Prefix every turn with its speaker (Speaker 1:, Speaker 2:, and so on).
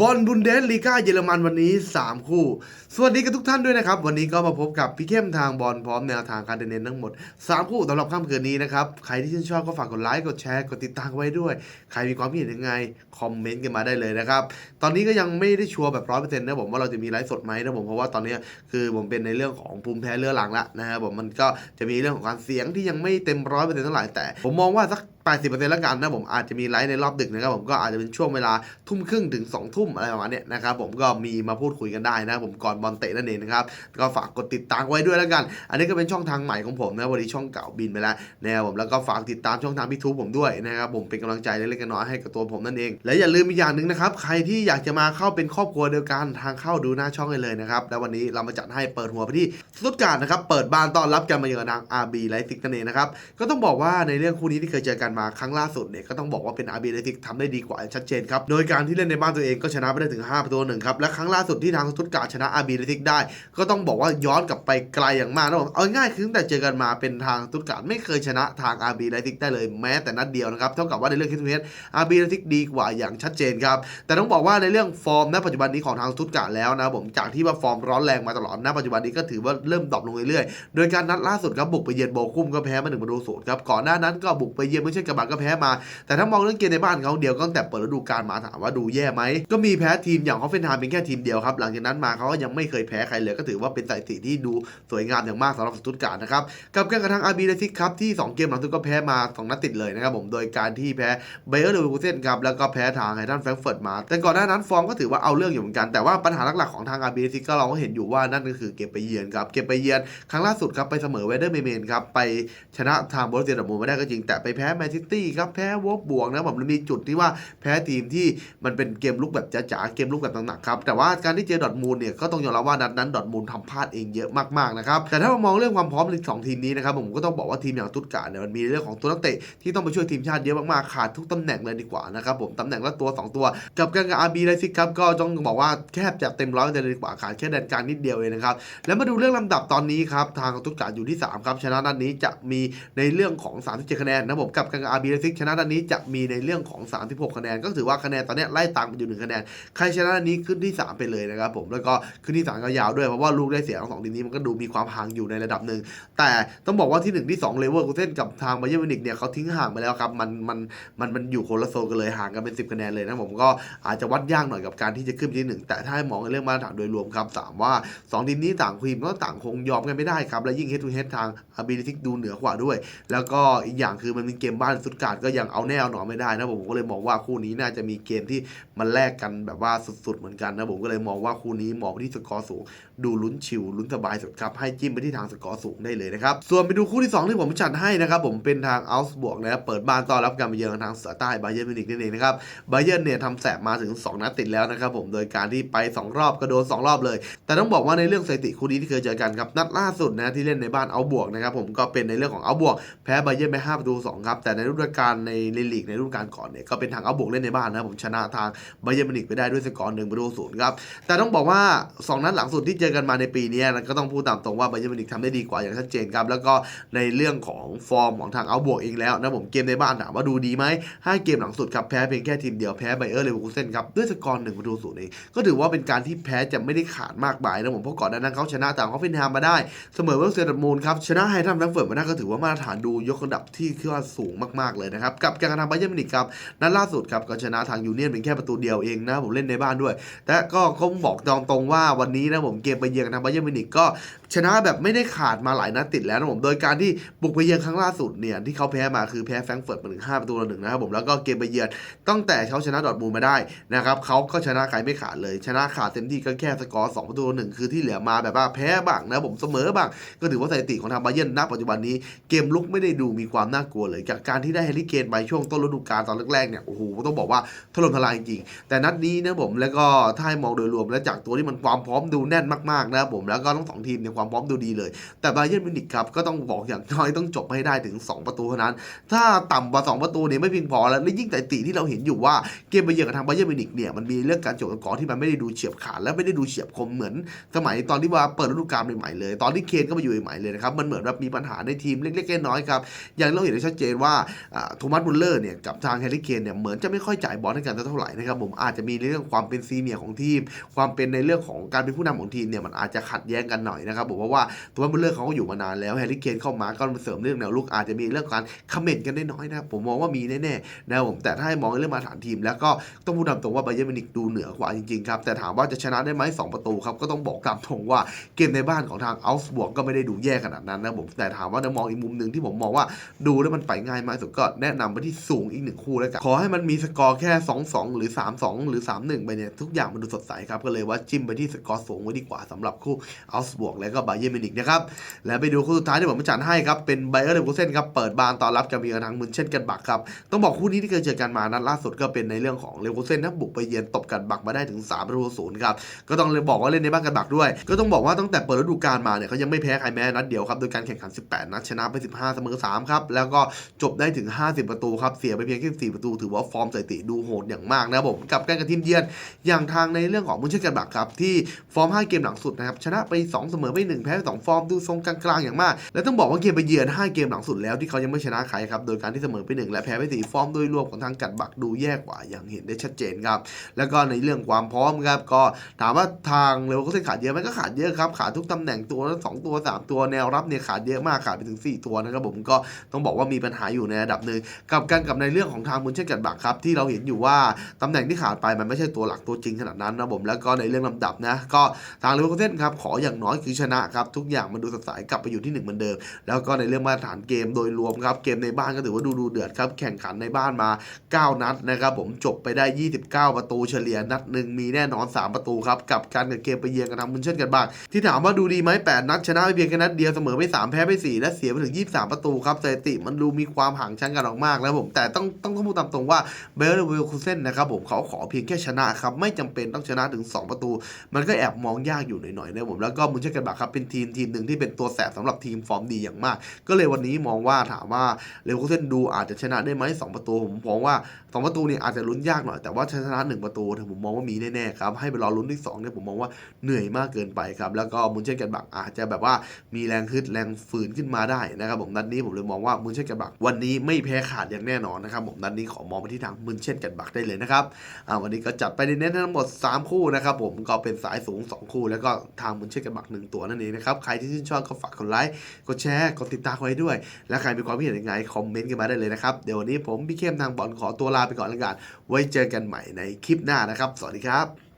Speaker 1: บอลบุนเดสลีกาเยอรมันวันนี้ 3 คู่ สวัสดีกับทุกท่านด้วยนะครับ วันนี้ก็มาพบกับพี่เข้มทางบอลพร้อมแนวทางการเน้นทั้งหมด 3 คู่สำหรับค่ำคืนนี้นะครับ ใครที่ชื่นชอบก็ฝากกดไลค์ กดแชร์ กดติดตามไว้ด้วย ใครมีความคิดเห็นยังไง คอมเมนต์กันมาได้เลยนะครับ ตอนนี้ก็ยังไม่ได้ชัวร์แบบร้อยเปอร์เซ็นต์นะผมว่าเราจะมีไลฟ์สดไหมนะผมเพราะว่าตอนนี้คือผมเป็นในเรื่องของภูมิแพ้เรื้อรังละนะครับผมมันก็จะมีเรื่องของการเสียงที่ยังไม่เต็มร้อยเปอร์เซ็นต์เท่าไหร่แต่ ผมมองว่าสัก 80%แล้วกันนะผมอาจจะมีไลฟ์ในรอบดึกนะครับผมก็อาจจะเป็นช่วงเวลาทุ่มครึ่งถึง 2 ทุ่มอะไรประมาณนี้นะครับผมก็มีมาพูดคุยกันได้นะผมก่อนบอลเตะนั่นเองนะครับก็ฝากกดติดตามไว้ด้วยแล้วกัน อันนี้ก็เป็นช่องทางใหม่ของผมนะวันนี้ช่องเก่าบินไปแล้วนะครับผมแล้วก็ฝากติดตามช่องทางพิทูผมด้วยนะครับผมเป็นกำลังใจเล็กๆน้อยๆให้กับตัวผมนั่นเอง และอย่าลืมอีกอย่างหนึ่งนะครับใครที่อยากจะมาเข้าเป็นครอบครัวเดียวกันทางเข้าดูหน้าช่องเลยนะครับแล้ววันนี้เรามาจัดให้เปิดหัวไปที่สุดการนะครับเปิดบ้านต้อนรับกันมาอย่างกับทาง RB ไลซิกนั่นเองนะครับก็ต้องบอกว่าในเรื่องคู่นี้ที่เคยเจอกันมาครั้งล่าสุดเนี่ยก็ต้องบอกว่าเป็นอาร์บีเลติกทำได้ดีกว่าชัดเจนครับ โดยการที่เล่นในบ้านตัวเองก็ชนะไปได้ถึง5ประตูหนึ่งครับ และครั้งล่าสุดที่ทางสตุตการ์ดชนะอาร์บีเลติกได้ ก็ต้องบอกว่าย้อนกลับไปไกลอย่างมากนะผมเอาง่ายคือตั้งแต่เจอกันมาเป็นทางสตุตการ์ดไม่เคยชนะทางอาร์บีเลติกได้เลยแม้แต่นัดเดียวนะครับเท่ากับว่าในเรื่องคิดเทสอาร์บีเลติกดีกว่าอย่างชัดเจนครับแต่ต้องบอกว่าในเรื่องฟอร์มณปัจจุบันนี้ของทางสตุตการ์ดแล้วนะผมจากที่ว่าฟอร์มร้อนแรงมาตลอดณปัจจุบันนี้ก็ถือว่าเริ่มดรอปลงเรื่อยๆโดยการนัดล่าสุดครับบุกไปเยือนโบคุมก็แพ้มาหนึ่งประตูศูนย์ครับก่อนหน้านั้นก็บุกไปเยือนไม่ใช่กระบะก็แพ้มา แต่ถ้ามองเรื่องเกมในบ้านเขาเดียวก็ตั้งแต่เปิดฤดูกาลมาถามว่าดูแย่ไหม ก็มีแพ้ทีมอย่างฮอฟเฟนไฮม์เป็นแค่ทีมเดียวครับ หลังจากนั้นมาเขาก็ยังไม่เคยแพ้ใครเลย ก็ถือว่าเป็นสถิติที่ดูสวยงามอย่างมากสำหรับสตุตการ์ดนะครับกับการกระทั่งอาร์บีเลติกครับที่ 2 เกมหลังสุดก็แพ้มา 2 นัดติดเลยนะครับผมโดยการที่แพ้เบเยอร์เลเวอร์คูเซนครับแล้วก็แพ้ทางไฮทันแฟรงก์เฟิร์ตมา แต่ก่อนหน้านั้นฟอร์มก็ถือว่าเอาเรื่องอยู่เหมือนกันแต่ว่าปัญหาหลักๆของทางอาร์บีเลติกก็เราก็เห็นอยู่ว่านั่นก็คือเก็บไปเยือนครับเก็บไปเยือนครั้งล่าสุดครับไปเสมอเวเดอร์เมเมนครับไปชนะทางโบรเซียดอร์มูลไม่ได้ก็จริงแต่ไปแพ้แมนซิตี้ครับแพ้วอลบวกนะผมมันมีจุดที่ว่าแพ้ทีมที่มันเป็นเกมลุกแบบจ๋าๆเกมลุกแบบหนักๆครับแต่ว่าการที่เจอดอทมูลเนี่ยก็ต้องยอมรับว่านัดนั้นดอทมูลทำพลาดเองเยอะมากๆนะครับแต่ถ้ามามองเรื่องความพร้อมในสองทีมนี้นะครับผมก็ต้องบอกว่าทีมอย่างตุตการเนี่ยมันมีเรื่องของตัวนักเตะที่ต้องไปช่วยทีมชาติเยอะมากๆขาดทุกตำแหน่งเลยดีกว่านะครับผมตำแหน่งละตัว 2 ตัว กับการกับอาร์บีไลซิกครับก็ต้องบอกว่าแทบจะเต็มร้อยเลยดีกว่าขาดแค่แดนกลางนิดเดียวเองนะครับแล้วมาดูเรื่องลำดับตอนนี้ครับทางตุตการอยู่ที่สามครับชนะนัดนี้จะมีในเรื่องของ 37 คะแนนนะผมกับการกับอาร์บีไลซิกชนะนัดนี้จะมีในเรื่องของ 36 คะแนน ก็ถือว่าคะแนนตอนนี้ไล่ตามกันอยู่หนึ่งคะแนน ใครชนะนัดนี้ขึ้นที่ 3 ไปเลยนะครับผมแล้วก็ขึ้นที่3ก็ยาวด้วยเพราะว่าลูกได้เสียทั้งสองทีมนี้มันก็ดูมีความห่างอยู่ในระดับหนึ่งแต่ต้องบอกว่าที่ 1 ที่2เลเวอร์กูเซนกับทางบาเยอร์มินิกเนี่ยเขาทิ้งห่างไปแล้วครับมันมันมันมันอยู่คนละโซนกันเลยห่างกันเป็น10คะแนนเลยนะผมก็อาจจะวัดยากหน่อยกับการที่จะขึ้นที่ 1 แต่ถ้าให้มองในเรื่องมาตรฐานโดยรวมครับถามว่า2ทีมนี้ต่างทีมก็ต่างคงยอมกันไม่ได้ครับและยิ่งเฮดทูเฮดทางอาบิลิทิกดูเหนือกว่าด้วย แล้วก็อีกอย่างคือมันเป็นเกมบ้านสุดการก็ยังเอาแน่เอาหนอไม่ได้นะผมก็เลยมองว่าคู่นี้น่าจะมีเกมที่มันแลกกันแบบว่าสุดๆเหมือนกันนะผมก็เลยมองว่าคู่นี้มองไปที่สกอร์สูง ดูลุ้นชิวลุ้นสบายสุดครับให้จิ้มไปที่ทางสกอร์สูงได้เลยนะครับส่วนไปดูคู่ที่ 2 ที่ผมจัดให้นะครับผมเป็นทางอัลส์บวกนะเปิดบ้านต้อนรับการมาเยือนทางเสือใต้บาเยอร์มิวนิกนั่นเองนะครับบาเยอร์เนี่ยทำแสบมาถึง 2 นัดติดแล้วนะครับผมโดยการที่ไป 2 รอบก็โดน 2 รอบเลย แต่ต้องบอกว่าในเรื่องสถิติคู่นี้ที่เคยเจอกันครับนัดล่าสุดนะที่เล่นในบ้านเอาบวกนะครับผมก็เป็นในเรื่องของเอาบวกแพ้บาเยอร์ไป5ประตู2ครับแต่ในฤดูกาลในลีกในฤดูกาลก่อนเนี่ยก็เป็นทางเอาบวกเล่นในบ้านนะผมชนะทางบาเยอร์มิวนิกไปได้ด้วยสกอร์1ประตู0ครับแต่ต้องบอกว่า 2 นัดหลังสุดที่เจอกันมาในปีนี้นะก็ต้องพูดตามตรงว่าบาเยอร์มิวนิกทำได้ดีกว่าอย่างชัดเจนครับแล้วก็ในเรื่องของฟอร์มของทางเอาบวกเองแล้วนะผมเกมในบ้านถามว่าดูดีไหมห้าเกมหลังสุดครับแพ้เพียงแค่ทีมเดียวแพ้ไบเออร์เลเวอร์คูเซนครับด้วยสกอร์หนึ่งประตูศูนย์เองก็ถือว่าเป็นการที่แพ้จะไม่ได้ขาดมากมายนะผมเพราะก่อนหน้านั้นเขาชนะต่างเขาเฟนแฮมมาได้เสมอเวลเซอร์มูลครับชนะไฮทัมแฟรงก์เฟิร์ตมาได้ก็ถือว่ามาตรฐานดูยกระดับที่คือว่าสูงมากๆเลยนะครับกับการกระทำบาเยอร์มิวนิกครับนัดล่าสุดครับก็ชนะทางยูเนียนเป็นแค่ประตูเดียวเองนะผมเล่นในบ้านด้วย แต่ก็คงบอกตรงๆว่าวันนี้นะผมเกมไปเยือนทางบาเยอร์มิวนิกก็ ชนะแบบไม่ได้ขาดมาหลายนัดติดแล้วนะผมโดยการที่บุกไปเยือนครั้งล่าสุดเนี่ยที่เขาแพ้มาคือแพ้แฟรงก์เฟิร์ตมาถึง5ประตูต่อหนึ่งนะครับผมแล้วก็เกมไปเยือนตั้งแต่เขาชนะดอทมูลมาได้นะครับเขาก็ชนะใครไม่ขาดเลย ชนะขาดเต็มที่ก็แค่สกอร์2ประตูต่อหนึ่งคือที่เหลือมาแบบว่าแพ้บ้างนะผมเสมอบ้าง ก็ถือว่าสถิติของทางบาเยิร์นณปัจจุบันนี้เกมลุกไม่ได้ดูมีความน่ากลัวเลย จากการที่ได้แฮร์รี่เคนไปช่วงต้นฤดูกาลตอนแรกๆเนี่ยโอ้โหต้องบอกว่าถล่มทลายจริงแต่นัดนี้นะผมแล้วก็ถ้าให้มองโดยรวมแล้วจากตัวที่มันความพร้อมดูแน่นมากๆนะผมแล้วก็ทั้งสองทีมเนี่ยควความพร้อมดูดีเลย แต่บาเยิร์นมิวนิกครับก็ต้องบอกอย่างน้อยต้องจบให้ได้ถึง 2 ประตูเท่านั้น ถ้าต่ำกว่า 2 ประตูเนี่ยไม่เพียงพอแล้วและยิ่งแต่ติที่เราเห็นอยู่ว่าเกมไปเยือนกับทางบาเยิร์นมิวนิกเนี่ยมันมีเรื่องการจบสกอร์ที่มันไม่ได้ดูเฉียบขาดและไม่ได้ดูเฉียบคมเหมือน สมัยตอนที่ว่าเปิดฤดูกาลใหม่ๆเลย ตอนที่เคนก็มาอยู่ใหม่ๆเลยนะครับมันเหมือนแบบมีปัญหาในทีมเล็กๆน้อยๆครับอย่างเราเห็นได้ชัดเจนว่าโทมัสมุลเลอร์เนี่ยกับทางแฮร์รี่เคนเนี่ยเหมือนจะไม่ค่อยจ่ายบอลให้กันเท่าไหร่นะครับผมอาจจะมีเรื่องความเป็นซีเนียร์ของทีม ความเป็นในเรื่องของการเป็นผู้นำของทีมเนี่ยมันอาจจะขัดแย้งกันหน่อยนะครับผมเพราะว่าโทมัสมุลเลอร์เขาก็อยู่มานานแล้วแฮร์รี่เคนเข้ามาก็มาเสริมเรื่องแนวลุกอาจจะมีเรื่องการคอมเมนต์กันได้น้อยนะครับผมมองว่ามีแน่ๆนะผมแต่ถ้าให้มองเรื่องมาตรฐานทีม แล้วก็ต้องพูดตามตรงว่าไบเยอร์มินิกดูเหนือกว่าจริงๆครับแต่ถามว่าจะชนะได้ไหมสองประตูครับก็ต้องบอกตามตรงว่าเกมในบ้านของทางอัลส์บวกก็ไม่ได้ดูแย่ขนาดนั้นนะผมแต่ถามว่าในมองอีกมุมหนึ่งที่ผมมองว่าดูแล้วมันไปง่ายมากสุดก็แนะนำไปที่สูงอีกหนึ่งคู่แล้วกันขอให้มันมีสกอร์แค่ 2-2 หรือ 3-2 หรือ 3-1 ไปเนี่ยทุกอย่างมันดูสดใสครับก็เลยว่าจิ้มไปที่สกอร์สูงไว้ดีกว่าสำหรับคู่อัลส์บวกและก็บาเยมิวนิกนะครับ และไปดูคู่สุดท้ายที่ผมมาจัดให้ครับ เป็นไบเออร์เลเวอร์เซนครับ เปิดบานต้อนรับกับมีทางมุนเช่นกันบักครับ ต้องบอกคู่นี้ที่เคยเจอกันมานัดล่าสุดก็เป็นในเรื่องของเลเวอร์เซนนะบุกไปเยือนตบกันบักมาได้ถึง3ประตูศูนย์ครับ ก็ต้องเลยบอกว่าเล่นในบ้านกันบักด้วย ก็ต้องบอกว่าตั้งแต่เปิดฤดูกาลมาเนี่ยเขายังไม่แพ้ใครแม้นัดเดียวครับ โดยการแข่งขัน 18 นัดชนะไป 15 เสมอ 3 ครับ แล้วก็จบได้ถึง 50 ประตูครับ เสียไปเพียงแค่4ประตู ถือว่าฟอร์มสถิติดูโหดอย่างมากนะครับผมกับการกระทีมเยือนอย่างทางในเรื่องของมุนเชนกันบักครับที่ฟอร์ม 5 เกมหลังสุดนะครับชนะไป 2 เสมอไป1แพ้ไป2ฟอร์มดูทรงกลางๆอย่างมาก และต้องบอกว่าเกมไปเยือน 5 เกมหลังสุดแล้วที่เขายังไม่ชนะใครครับ โดยการที่เสมอไป 1 และแพ้ไป4ฟอร์มโดยรวมของทางกัดบักดูแย่กว่าอย่างเห็นได้ชัดเจนครับ แล้วก็ในเรื่องความพร้อมครับก็ถามว่าทางเลเวอร์คูเซนขาดเยอะไหมก็ขาดเยอะครับขาดทุกตำแหน่งตัวสองตัวสามตัวแนวรับเนี่ยขาดเยอะมากขาดไปถึง 4 ตัวนะครับผมก็ต้องบอกว่ามีปัญหาอยู่ในระดับหนึ่งกับกันกับในเรื่องของทางมุนเช่นกันบักครับที่เราเห็นอยู่ว่าตำแหน่งที่ขาดไปมันไม่ใช่ตัวหลักตัวจริงขนาดนั้นนะผมแล้วก็ในเรื่องลำดับนะก็ทางเลเวอร์คูเซนครับขออย่างน้อยคือชนะครับทุกอย่างมันดูสดใสกลับไปอยู่ที่หนึ่งเหมือนเดิม แล้วก็ในเรื่องมาตรฐานเกมโดยรวมครับเกมในบ้านก็ถือว่าดูดูเดือดครับแข่งขันในบ้านมา 9 นัดนะครับผมจบไปได้ 29 ประตูเฉลี่ยนัดหนึ่งมีแน่นอน 3 ประตูครับกับการกับเกมไปเยือนกันทำมุนเช่นกันบ้างที่ถามว่าดูดีไหม8นัดชนะไปเพียงแค่นัดเดียวเสมอไป3แพ้ไป4และเสียไปถึง 23 ประตูครับสถิติมันดูมีความห่างชั้นกันออกมากแล้วผมแต่ต้องต้องต้องพูดตามตรงว่าเบลเลอร์เวลคูเซนนะครับผมเขาขอเพียงแค่ชนะครับไม่จำเป็นต้องชนะถึง 2 ประตู มันก็แอบมองยากอยู่หน่อยๆนะผมแล้วก็มุนเช่นกันบ้างครับเป็นทีมทีมหนึ่งที่เป็นตัวแสบสำหรับทีมฟอร์มดีอย่างมาก ก็เลยวันนี้มองว่าถามว่าเลเวอร์เซนดูอาจจะชนะได้ไหมสองประตูผมมองว่าสองประตูเนี่ยอาจจะลุ้นยากหน่อยแต่ว่าชนะหนึ่งประตูเนี่ยผมมองว่ามีแน่ๆครับให้ไปรอลุ้นที่สองเนี่ยผมมองว่าเหนื่อยมากเกินไปครับแล้วก็มุนเช่นกันบักอาจจะแบบว่ามีแรงฮึดแรงฝืนขึ้นมาได้นะครับผมนัดนี้ผมเลยมองว่ามุนเช่นกันบักวันนี้ไม่แพ้ขาดอย่างแน่นอนนะครับผมนัดนี้ขอมองไปที่ทางมุนเช่นกันบักได้เลยนะครับอ่าวันนี้ก็จัดไปในเน้นทั้งหมด 3 คู่นะครับผมก็เป็นสายสูง 2 คู่ แล้วก็ทางมุนเช่นกันบักหนึ่งตัวนั่นเองนะครับ ใครที่ชื่นชอบก็ฝากกดไลค์ กดแชร์ กดติดตามไว้ด้วย และใครมีความคิดเห็นยังไงคอมเมนต์กันมาได้เลยนะครับ เดี๋ยววันนี้ผมพี่เข้มทางบอลขอตัวลาไปก่อนแล้วกัน ไว้เจอกันใหม่ในคลิปหน้านะครับ สวัสดีครับ